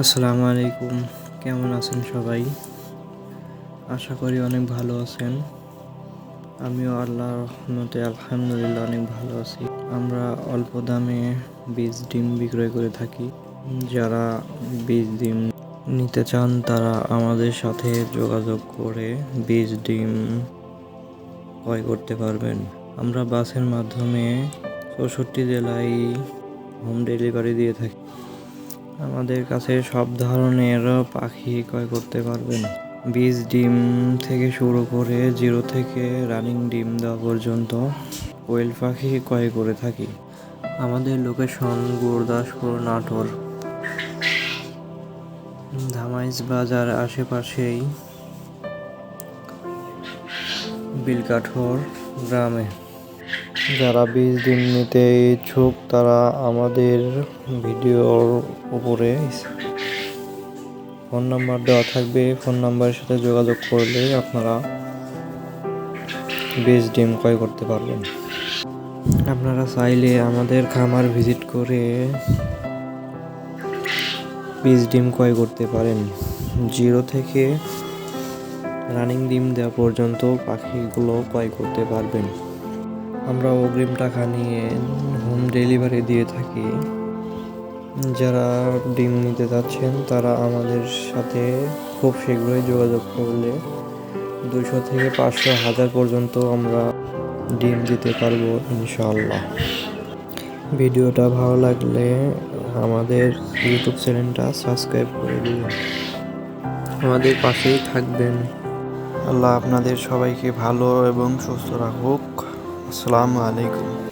আসসালামু আলাইকুম। কেমন আছেন সবাই? আশা করি অনেক ভালো আছেন। আমিও আল্লাহর রহমতে আলহামদুলিল্লাহ অনেক ভালো আছি। আমরা অল্প দামে বীজ ডিম বিক্রয় করে থাকি। যারা বীজ ডিম নিতে চান, তারা আমাদের সাথে যোগাযোগ করে বীজ ডিম ক্রয় করতে পারবেন। আমরা বাসের মাধ্যমে চৌষট্টি জেলায় হোম ডেলিভারি দিয়ে থাকি। আমাদের কাছে সব ধরনের পাখি ক্রয় করতে পারবেন। বীজ ডিম থেকে শুরু করে জিরো থেকে রানিং ডিম দেওয়া পর্যন্ত কোয়েল পাখি ক্রয় করে থাকি। আমাদের লোকেশন গুরদাসপুর, নাটোর। ধামাইজ বাজার আশেপাশেই বিলকাঠোর গ্রামে। যারা বীজ ডিম নিতে ইচ্ছুক, তারা আমাদের ভিডিওর উপরে ফোন নাম্বার দেওয়া থাকবে। ফোন নাম্বারের সাথে যোগাযোগ করলে আপনারা বীজ ডিম ক্রয় করতে পারবেন। আপনারা চাইলে আমাদের খামার ভিজিট করে বীজ ডিম ক্রয় করতে পারেন। জিরো থেকে রানিং ডিম দেওয়া পর্যন্ত পাখিগুলো ক্রয় করতে পারবেন। আমরা অগ্রিম টাকা নিয়ে হোম ডেলিভারি দিয়ে থাকি। যারা ডিম নিতে যাচ্ছেন, তারা আমাদের সাথে খুব শীঘ্রই যোগাযোগ করলে দুশো থেকে পাঁচশো হাজার পর্যন্ত আমরা ডিম দিতে পারব ইনশাআল্লাহ। ভিডিওটা ভালো লাগলে আমাদের ইউটিউব চ্যানেলটা সাবস্ক্রাইব করে দিবেন। আমাদের পাশেই থাকবেন। আল্লাহ আপনাদের সবাইকে ভালো এবং সুস্থ রাখুক। আসসালামু আলাইকুম